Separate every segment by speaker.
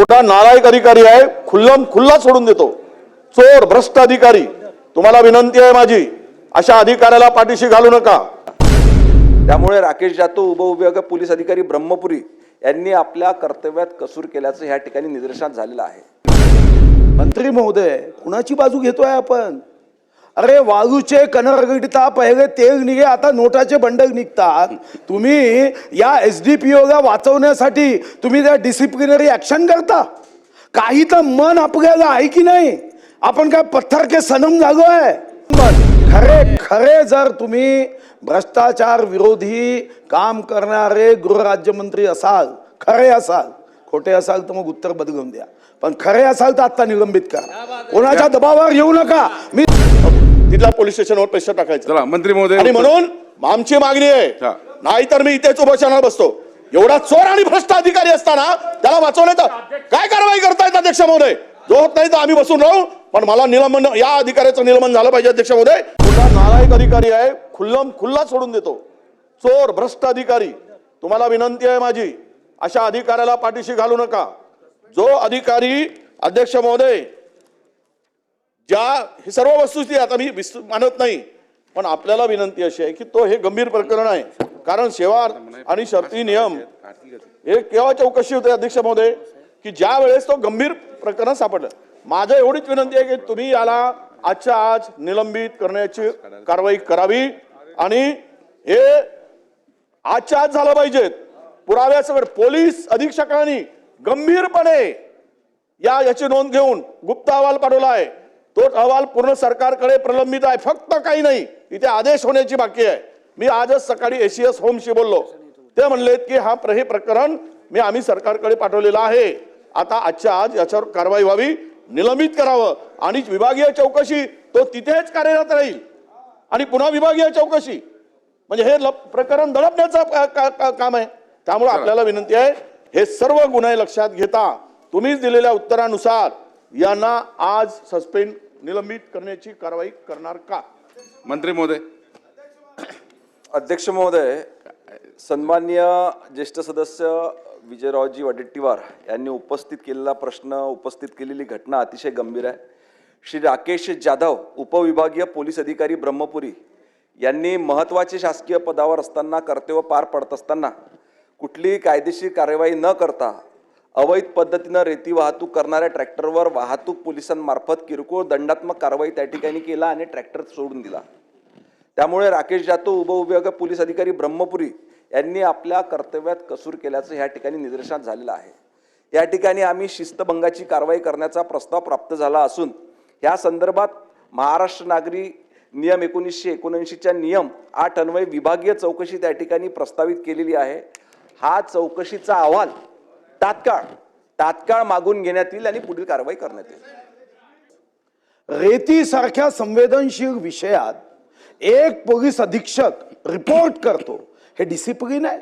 Speaker 1: मोठा नालायक अधिकारी आहे खुल्लम खुल्ला सोडून देतो. चोर भ्रष्ट अधिकारी तुम्हाला विनंती आहे माझी अशा अधिकाऱ्याला पाठीशी घालू नका.
Speaker 2: त्यामुळे राकेश जातो उपविभाग पोलीस अधिकारी ब्रह्मपुरी यांनी आपल्या कर्तव्यात कसूर केल्याचं ह्या ठिकाणी निदर्शनात झालेलं आहे.
Speaker 3: मंत्री महोदय कुणाची बाजू घेतोय आपण? अरे वाळूचे कनरगडता पहिले तेल निघे आता नोटाचे बंडल निघतात. तुम्ही या एस डी पी ओला वाचवण्यासाठी तुम्ही त्या डिसिप्लिनरी ऍक्शन करता. काही तर मन आपल्याला आहे की नाही? आपण काय पत्थर के सनम झालो आहे? खरे खरे जर तुम्ही भ्रष्टाचार विरोधी काम करणारे गृहराज्यमंत्री असाल खरे असाल खोटे असाल तर मग उत्तर बदलून द्या. पण खरे असाल तर आता निलंबित करा. कोणाच्या दबावावर येऊ नका. मी
Speaker 1: तिथल्या पोलीस स्टेशनवर पैसे टाकायचे.
Speaker 4: चला मंत्री महोदय
Speaker 1: आणि म्हणून आमची मागणी आहे. नाहीतर मी इथेच उपोषणाला बसतो. एवढा चोर आणि भ्रष्ट अधिकारी असताना त्याला वाचवण्याचा काय कारवाई करतायत अध्यक्ष महोदय? जो होत नाही तर आम्ही बसून राहू पण मला निलंबन या अधिकाऱ्याचं निलंबन झालं पाहिजे अध्यक्ष महोदय. नालायक अधिकारी आहे खुल्लम खुल्ला सोडून देतो. चोर भ्रष्ट अधिकारी तुम्हाला विनंती आहे माझी अशा अधिकाऱ्याला पाठीशी घालू नका. जो अधिकारी अध्यक्ष महोदय ज्या ही सर्व वस्तुस्थिती आता मी विस- मानत नाही पण आपल्याला विनंती अशी आहे की तो हे गंभीर प्रकरण आहे. कारण सेवा आणि शर्ती नियम हे केव्हा चौकशी होते अध्यक्ष महोदय? की ज्या वेळेस तो गंभीर प्रकरण सापडलं. माझं एवढीच विनंती आहे की तुम्ही याला आजच्या आज निलंबित करण्याची कारवाई करावी आणि हे आजच्या आज झालं पाहिजेत पुराव्यासमोर पोलीस अधीक्षकांनी गंभीरपणे या याची नोंद घेऊन गुप्त अहवाल पाठवला आहे. तो अहवाल पूर्ण सरकारकडे प्रलंबित आहे. फक्त काही नाही इथे आदेश होण्याची बाकी आहे. मी आजच सकाळी एसीएस होमशी बोललो. ते म्हणलेत की हा प्र- हे प्रकरण मी आम्ही सरकारकडे पाठवलेलं आहे. आता आजच्या आज याच्यावर कारवाई व्हावी निलंबित करावं. आणि विभागीय चौकशी तो तिथेच कार्यरत राहील. आणि पुन्हा विभागीय चौकशी. म्हणजे हे लप- प्रकरण दडपण्याचं का- का- का- काम आहे. त्यामुळे आपल्याला विनंती आहे हे सर्व गुन्हे लक्षात घेता. तुम्हीच दिलेल्या उत्तरानुसार यांना आज सस्पेंड निलंबित करण्याची कारवाई करणार का?
Speaker 4: मंत्री महोदय.
Speaker 2: अध्यक्ष महोदय सन्मान्य ज्येष्ठ सदस्य विजयरावजी वडेट्टीवार यांनी उपस्थित केलेला प्रश्न उपस्थित केलेली घटना अतिशय गंभीर आहे. श्री राकेश जाधव उपविभागीय पोलीस अधिकारी ब्रह्मपुरी यांनी महत्त्वाचे शासकीय पदावर असताना कर्तव्य पार पडत असताना कुठलीही कायदेशीर कार्यवाही न करता अवैध पद्धतीनं रेती वाहतूक करणाऱ्या ट्रॅक्टरवर वाहतूक पोलिसांमार्फत किरकोळ दंडात्मक कारवाई त्या ठिकाणी केला आणि ट्रॅक्टर सोडून दिला. त्यामुळे राकेश जातो उपविभाग पोलीस अधिकारी ब्रह्मपुरी यांनी आपल्या कर्तव्यात कसूर केल्याचं ह्या ठिकाणी निदर्शनात झालेलं आहे. या ठिकाणी आम्ही शिस्तभंगाची कारवाई करण्याचा प्रस्ताव प्राप्त झाला असून या संदर्भात महाराष्ट्र नागरी नियम एकोणीसशे एकोणऐंशीच्या नियम आठ अन्वय विभागीय चौकशी त्या ठिकाणी प्रस्तावित केलेली आहे. हा चौकशीचा अहवाल तात्काळ तात्काळ मागून घेण्यात येईल आणि पुढील कारवाई करण्यात येईल.
Speaker 3: रेती सारख्या संवेदनशील विषयात एक पोलीस अधीक्षक रिपोर्ट करतो. हे डिसिप्लिन आहे.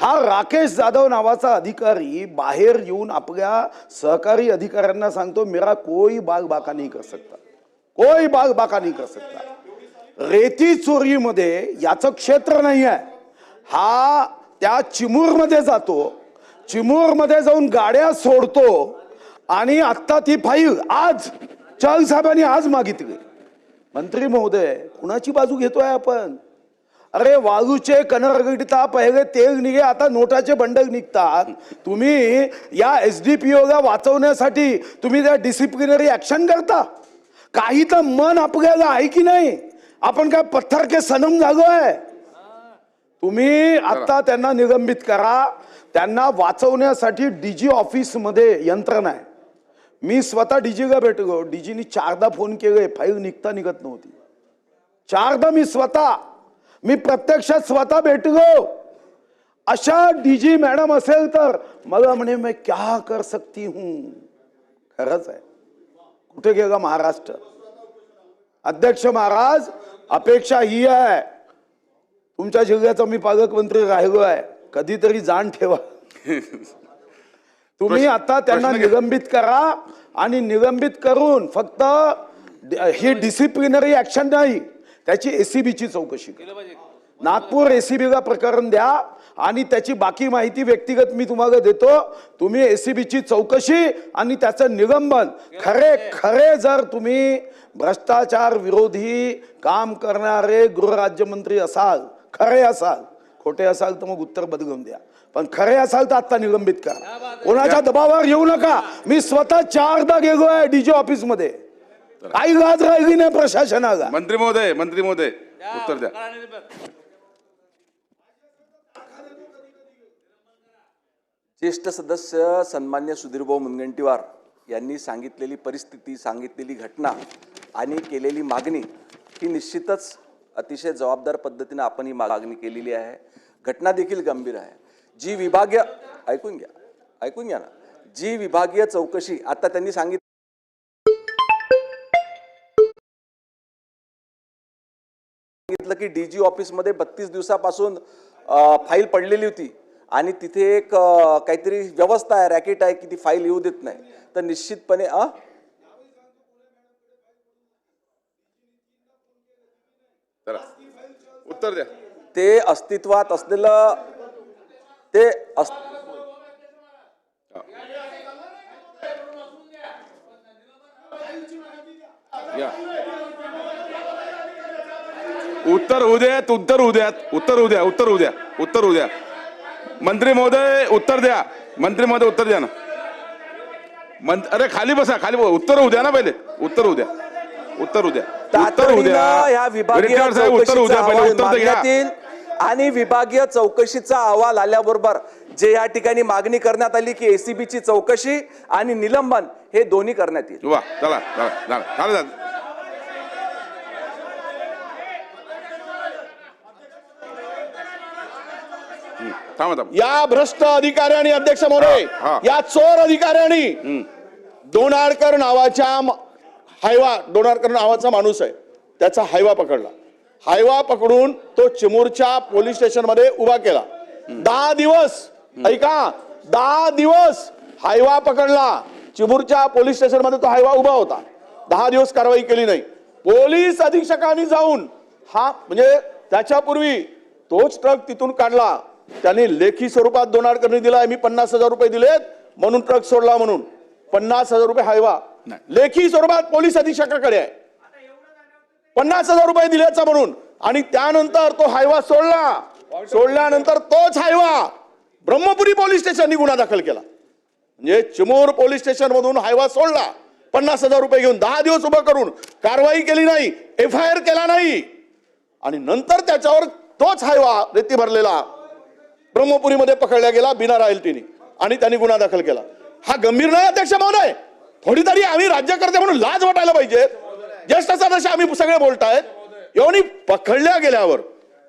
Speaker 3: हा राकेश जाधव नावाचा अधिकारी बाहेर येऊन आपल्या सहकारी अधिकाऱ्यांना सांगतो मेरा कोई बाग बाका नाही कर सकता. कोई बाग बाका नाही कर सकता. रेती चोरीमध्ये याचं क्षेत्र नाही आहे. हा त्या चिमूरमध्ये जातो. चिमूरमध्ये जाऊन गाड्या सोडतो. आणि आत्ता ती फाईल आज चल साहेबांनी आज मागितली. मंत्री महोदय कुणाची बाजू घेतोय आपण? अरे वाळूचे कनरगडता पहिले तेल निघे आता नोटाचे बंडल निघतात. तुम्ही या एस डी पी ओला वाचवण्यासाठी तुम्ही त्या डिसिप्लिनरी ऍक्शन करता? काही तर मन आपल्याला आहे की नाही? आपण काय पत्थर के सनम झालो आहे तुम्ही आता त्यांना निलंबित करा. त्यांना वाचवण्यासाठी डीजी जी ऑफिसमध्ये यंत्रणा आहे. मी स्वतः डीजीला भेटलो डीजीनी चारदा फोन केले फाईल निघता निघत नव्हती. चारदा मी स्वतः मी प्रत्यक्षात स्वतः भेटलो अशा डीजी मॅडम असेल तर मला म्हणे मैं क्या कर सकती हूं? खरंच आहे. कुठे गेला महाराष्ट्र? अध्यक्ष महाराज अपेक्षा ही आहे. तुमच्या जिल्ह्याचा मी पालकमंत्री राहिलो आहे. कधीतरी जाण ठेवा. तुम्ही आता त्यांना. निलंबित करा आणि निलंबित करून फक्त ही डिसिप्लिनरी ऍक्शन नाही त्याची एसीबीची चौकशी करा. नागपूर एसीबीला प्रकरण द्या आणि त्याची बाकी माहिती व्यक्तिगत मी तुम्हाला देतो. तुम्ही एसीबीची चौकशी आणि त्याचं निलंबन. खरे खरे जर तुम्ही भ्रष्टाचार विरोधी काम करणारे गृहराज्यमंत्री असाल खरे असाल खोटे असाल तर मग उत्तर बदलून द्या. पण खरे असाल तर आता निलंबित करा. कोणाच्या दबावावर येऊ नका. मी स्वतः चारदा गेलो आहे डीजी ऑफिसमध्ये. काही लाज राहिली नाही प्रशासनाला.
Speaker 4: मंत्री महोदय मंत्री महोदय उत्तर द्या.
Speaker 2: ज्येष्ठ सदस्य सन्मान्य सुधीरभाऊ मुनगंटीवार यांनी सांगितलेली परिस्थिती सांगितलेली घटना आणि केलेली मागणी ही निश्चितच अतिशय जबाबदार पद्धतीने आपण ही मागणी केलेली आहे. घटना देखील गंभीर आहे. जी विभागीय ऐकून घ्या. ऐकून घ्या ना. जी विभागीय चौकशी आता त्यांनी सांगितलं सांगितलं की डीजी ऑफिसमध्ये बत्तीस दिवसापासून फाईल पडलेली होती. आणि तिथे एक काहीतरी व्यवस्था आहे रॅकेट आहे की ती फाईल येऊ देत नाही. तर निश्चितपणे अ
Speaker 4: चला उत्तर द्या.
Speaker 2: ते अस्तित्वात असलेलं ते अस
Speaker 4: उत्तर उद्यात उत्तर उद्यात उत्तर उद्या उत्तर उद्या उत्तर उद्या मंत्री महोदय उत्तर द्या. मंत्री महोदय उत्तर द्या ना. मंत अरे खाली बसा खाली बसा. उत्तर उद्या ना पहिले. उत्तर उद्या उत्तर उद्या उत्तर उद्या.
Speaker 2: तातडीनं ह्या विभागीय
Speaker 4: विरेकर साहेब उत्तर
Speaker 2: चौकशीचा
Speaker 4: उद्या पहिले
Speaker 2: अहवाल
Speaker 4: उत्तर तर घ्या.
Speaker 2: मागण्यात येईल आणि विभागीय चौकशीचा अहवाल आल्याबरोबर जे या ठिकाणी मागणी करण्यात आली की एसीबीची चौकशी आणि निलंबन हे दोन्ही करण्यात येईल.
Speaker 4: वा चला चला चला. थांबा थांबा.
Speaker 1: या भ्रष्ट अधिकाऱ्यांनी अध्यक्ष महोदय
Speaker 4: हा, हा.
Speaker 1: या चोर अधिकाऱ्यांनी दोनाडकर नावाच्या म- हायवा दोनाडकर नावाचा माणूस आहे. त्याचा हायवा पकडला. हायवा पकडून तो चिमूरच्या पोलीस स्टेशनमध्ये उभा केला. दहा दिवस ऐका दहा दिवस हायवा पकडला. चिमूरच्या पोलीस स्टेशनमध्ये तो हायवा उभा होता. दहा दिवस कारवाई केली नाही. पोलीस अधीक्षकांनी जाऊन हा म्हणजे त्याच्यापूर्वी तोच ट्रक तिथून काढला. त्यांनी लेखी स्वरूपात दोनाडकरनी दिला मी पन्नास हजार रुपये दिलेत म्हणून ट्रक सोडला म्हणून. पन्नास हजार रुपये हायवा.
Speaker 4: नाही.
Speaker 1: लेखी स्वरूपात पोलीस अधीक्षकाकडे आहे. पन्नास हजार रुपये दिल्याचा म्हणून. आणि त्यानंतर तो हायवा सोडला. सोडल्यानंतर तोच हायवा ब्रह्मपुरी पोलीस स्टेशननी गुन्हा दाखल केला. म्हणजे चिमूर पोलीस स्टेशन मधून हायवा सोडला. पन्नास हजार रुपये घेऊन दहा दिवस उभं करून कारवाई केली नाही एफ आय आर केला नाही. आणि नंतर त्याच्यावर तोच हायवा रेती भरलेला ब्रह्मपुरीमध्ये पकडला गेला बिना रायल्टीने. आणि त्यांनी गुन्हा दाखल केला. हा गंभीर नाही अध्यक्ष महोदय! थोडी तरी आम्ही राज्यकर्ते म्हणून लाज वाटायला पाहिजे. ज्येष्ठ सदस्य आम्ही सगळे बोलतायत एवढी पकडल्या गेल्यावर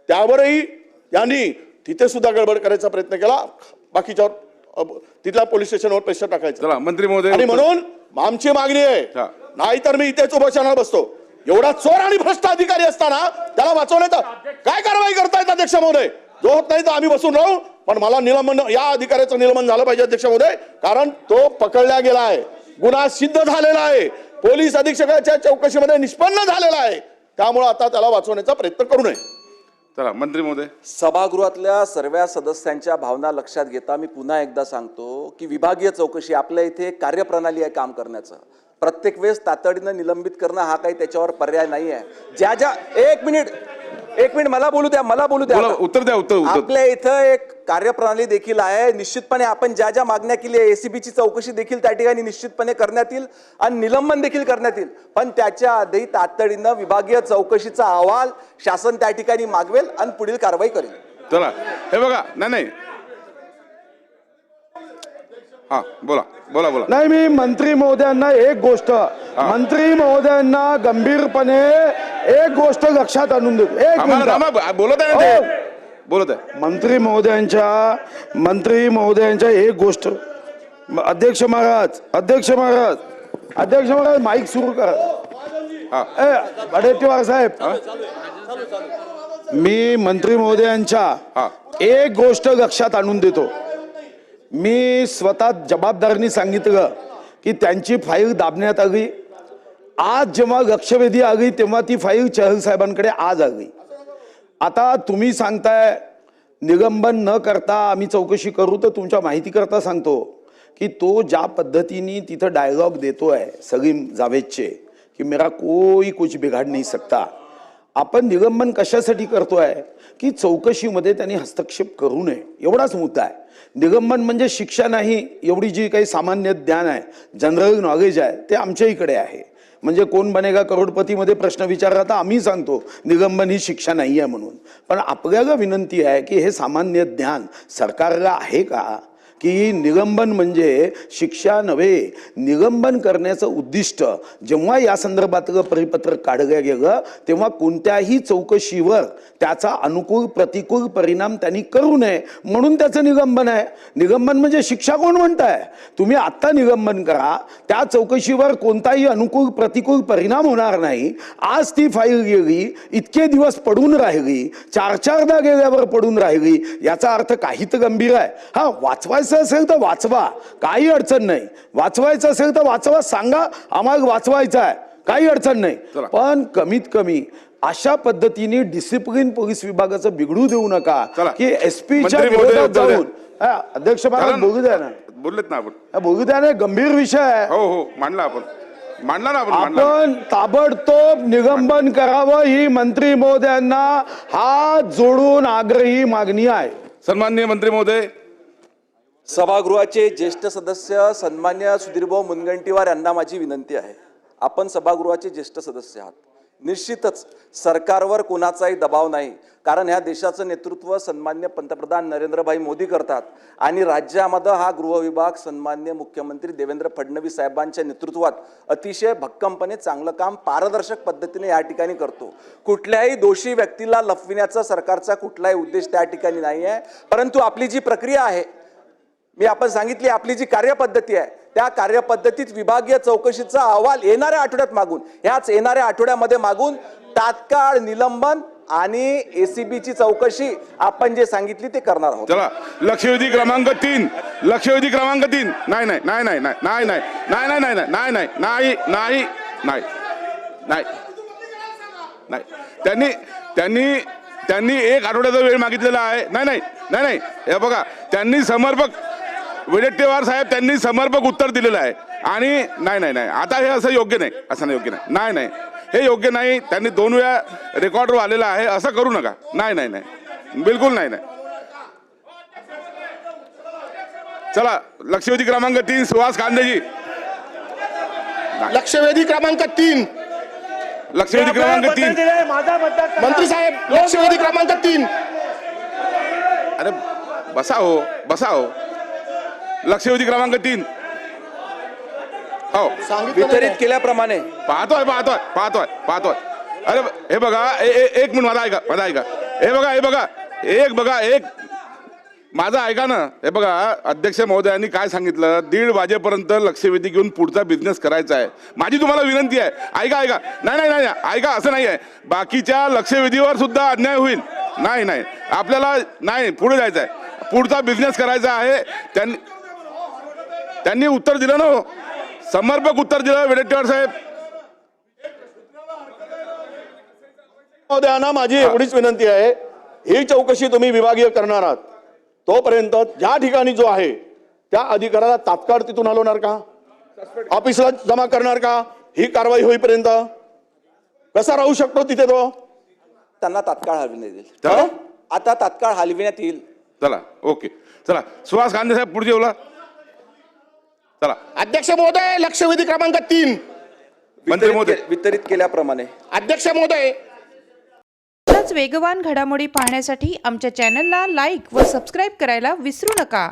Speaker 1: त्यावरही त्यांनी तिथे सुद्धा गडबड करायचा प्रयत्न केला. बाकीच्यावर तिथल्या पोलीस स्टेशनवर प्रेशर टाकायचं.
Speaker 4: मंत्री महोदय
Speaker 1: आणि म्हणून आमची मागणी आहे. नाहीतर मी इथेच उपोषणाला बसतो. एवढा चोर आणि भ्रष्ट अधिकारी असताना त्याला वाचवण्याचा काय कारवाई करतायत अध्यक्ष महोदय? जो होत नाही तर आम्ही बसून राहू. पण मला निलंबन या अधिकाऱ्याचं निलंबन झालं पाहिजे अध्यक्ष महोदय. कारण तो पकडला गेला आहे. गुन्हा सिद्ध झालेला आहे. पोलीस अधीक्षकाच्या चौकशीमध्ये निष्पन्न झालेला आहे. त्यामुळे आता त्याला वाचवण्याचा प्रयत्न करू नये.
Speaker 4: चला मंत्री महोदय.
Speaker 2: सभागृहातल्या सर्व सदस्यांच्या भावना लक्षात घेता मी पुन्हा एकदा सांगतो की विभागीय चौकशी आपल्या इथे कार्यप्रणाली आहे काम करण्याचं. प्रत्येक वेळेस तातडीनं निलंबित करणं हा काही त्याच्यावर पर्याय नाही आहे ज्या ज्या एक मिनिट. एक मिनिट मला बोलू द्या मला बोलू द्या.
Speaker 4: बोला. उत्तर द्या उत्तर उत्तर.
Speaker 2: आपल्या इथं एक कार्यप्रणाली देखील आहे. निश्चितपणे आपण ज्या ज्या मागण्या केली आहे एसीबीची चौकशी देखील त्या ठिकाणी निश्चितपणे करण्यात येईल आणि निलंबन देखील करण्यात येईल. पण त्याच्या आधी तातडीनं विभागीय चौकशीचा अहवाल शासन त्या ठिकाणी मागवेल आणि पुढील कारवाई करेल.
Speaker 4: चला. हे बघा नाही नाही. हा बोला बोला बोला.
Speaker 3: नाही मी मंत्री महोदयांना एक गोष्ट मंत्री महोदयांना गंभीरपणे एक गोष्ट लक्षात आणून देतो. एक
Speaker 4: आम्हाला
Speaker 3: मिनिट.
Speaker 4: थांबा बोलत आहे ना ते? बोलत आहे.
Speaker 3: मंत्री महोदयांच्या मंत्री महोदयांच्या एक गोष्ट. म- अध्यक्ष महाराज अध्यक्ष महाराज अध्यक्ष महाराज माईक सुरू करा.
Speaker 4: हा.
Speaker 3: ए वडेट्टीवार साहेब. मी मंत्री महोदयांच्या
Speaker 4: हा.
Speaker 3: एक गोष्ट लक्षात आणून देतो. मी स्वतः जबाबदारीने सांगितलं की त्यांची फाईल दाबण्यात आली. आज जेव्हा लक्षवेधी आली तेव्हा ती फाईल चहल साहेबांकडे आज आली आता तुम्ही सांगताय निलंबन न करता आम्ही चौकशी करू तर तुमच्या माहितीकरता सांगतो की तो ज्या पद्धतीने तिथं डायलॉग देतोय सलीम जावेदचे की मेरा कोई कुछ बिघाड नाही सकता. आपण निलंबन कशासाठी करतोय की चौकशीमध्ये त्यांनी हस्तक्षेप करू नये. एवढाच मुद्दा आहे. निलंबन म्हणजे शिक्षा नाही एवढी जी काही सामान्य ज्ञान आहे जनरल नॉलेज आहे ते आमच्या इकडे आहे. म्हणजे कोण बनेगा करोडपतीमध्ये प्रश्न विचारला तर आम्ही सांगतो निलंबन ही शिक्षा नाही आहे म्हणून. पण आपल्याला विनंती आहे की हे सामान्य ज्ञान सरकारला आहे का? की निलंबन म्हणजे शिक्षा नव्हे निलंबन करण्याचं उद्दिष्ट. जेव्हा या संदर्भातलं परिपत्रक काढलं गेलं तेव्हा कोणत्याही चौकशीवर त्याचा अनुकूल प्रतिकूल परिणाम त्यांनी करू नये म्हणून त्याचं निलंबन आहे. निलंबन म्हणजे शिक्षा कोण म्हणताय? तुम्ही आत्ता निलंबन करा. त्या चौकशीवर कोणताही अनुकूल प्रतिकूल परिणाम होणार नाही. आज ती फाईल गेली इतके दिवस पडून राहिली चार चारदा गेल्यावर पडून राहिली याचा अर्थ काही तर गंभीर आहे. हा वाचवायचं असेल तर वाचवा. काही अडचण नाही. वाचवायचं असेल तर वाचवा सांगा आम्हाला वाचवायचं आहे. काही अडचण नाही. पण कमीत कमी अशा पद्धतीने डिसिप्लिन पोलीस विभागाचं बिघडू देऊ नका. की एसपीच्या विरोधात. जाऊन. अध्यक्ष महाराज? बोलू द्या ना.
Speaker 4: बोललेत ना आपण.
Speaker 3: बोलू द्या ना गंभीर विषय आहे.
Speaker 4: हो हो. मांडला आपण. मांडला ना आपण
Speaker 3: ताबडतोब निलंबन करावं ही मंत्री महोदयांना हात जोडून आग्रही मागणी आहे.
Speaker 4: सन्माननीय मंत्री महोदय
Speaker 2: सभागृहाचे ज्येष्ठ सदस्य सन्मान्य सुधीरभाऊ मुनगंटीवार यांना माझी विनंती आहे. आपण सभागृहाचे ज्येष्ठ सदस्य आहात. निश्चितच सरकारवर कोणाचाही दबाव नाही कारण ह्या देशाचं नेतृत्व सन्मान्य पंतप्रधान नरेंद्रभाई मोदी करतात आणि राज्यामध्ये हा गृहविभाग सन्मान्य मुख्यमंत्री देवेंद्र फडणवीस साहेबांच्या नेतृत्वात अतिशय भक्कमपणे चांगलं काम पारदर्शक पद्धतीने या ठिकाणी करतो. कुठल्याही दोषी व्यक्तीला लपविण्याचा सरकारचा कुठलाही उद्देश त्या ठिकाणी नाही आहे परंतु आपली जी प्रक्रिया आहे मी आपण सांगितली आपली जी कार्यपद्धती आहे त्या कार्यपद्धतीत विभागीय चौकशीचा अहवाल येणाऱ्या आठवड्यात मागून ह्याच येणाऱ्या आठवड्यामध्ये मागून तात्काळ निलंबन आणि एसीबीची चौकशी आपण जे सांगितली ते करणार आहोत
Speaker 4: चला लक्षवेधी क्रमांक तीन लक्षवेधी क्रमांक तीन नाही नाही नाही नाही नाही नाही नाही नाही नाही नाही नाही नाही नाही नाही नाही नाही त्यांनी त्यांनी त्यांनी एक आठवड्याचा वेळ मागितलेला आहे नाही नाही नाही नाही हे बघा त्यांनी समर्पक वडेट्टीवार साहेब त्यांनी समर्पक उत्तर दिलेलं आहे. आणि नाही नाही नाही. आता हे असं योग्य नाही. असं नाही योग्य नाही. नाही नाही. हे योग्य नाही. त्यांनी दोन वेळा रेकॉर्डवर आलेलं आहे. असं करू नका. नाही नाही नाही. बिलकुल नाही नाही. चला लक्षवेधी क्रमांक तीन सुहास कांदेजी.
Speaker 1: लक्षवेधी क्रमांक तीन.
Speaker 4: लक्षवेधी क्रमांक तीन.
Speaker 1: मंत्री साहेब लक्षवेधी क्रमांक तीन.
Speaker 4: अरे बसा हो बसा हो. लक्षवेधी क्रमांक तीन. हो.
Speaker 2: वितरित केल्याप्रमाणे.
Speaker 4: पाहतोय पाहतोय पाहतोय पाहतोय. अरे हे बघा ए- ए- एक मिनिट माझा ऐका माझा ऐका. हे बघा हे बघा एक बघा एक. माझं ऐका ना. हे बघा अध्यक्ष महोदयांनी काय सांगितलं? दीड वाजेपर्यंत लक्षवेधी घेऊन पुढचा बिझनेस करायचा आहे. माझी तुम्हाला विनंती आहे. ऐका ऐका. नाही नाही नाही ऐका असं नाही आहे. बाकीच्या लक्षवेधीवर सुद्धा अन्याय होईल. नाही नाही. आपल्याला नाही पुढे जायचं आहे पुढचा बिझनेस करायचा आहे. त्यांनी त्यांनी उत्तर दिलं ना हो. समर्पक उत्तर दिलं वेडेट्टीवार साहेब.
Speaker 1: महोदयांना माझी एवढीच विनंती आहे ही चौकशी तुम्ही विभागीय करणार आहात. तोपर्यंत ज्या ठिकाणी जो आहे त्या अधिकाऱ्याला तात्काळ तिथून हलवणार का? ऑफिसला जमा करणार का? ही कारवाई होईपर्यंत? कसा राहू शकतो तिथे तो?
Speaker 2: त्यांना तात्काळ हलविण्यात येईल.
Speaker 4: चला.
Speaker 2: आता तात्काळ हलविण्यात येईल.
Speaker 4: चला ओके. चला सुहास गांधी साहेब बोला. चला.
Speaker 1: अध्यक्ष महोदय लक्षवेधी क्रमांक तीन.
Speaker 4: मंत्री महोदय.
Speaker 2: वितरित केल्याप्रमाणे.
Speaker 1: अध्यक्ष महोदय.
Speaker 5: वेगवान घडामोडी पाहण्यासाठी आमच्या चॅनलला लाईक व सबस्क्राईब करायला विसरू नका.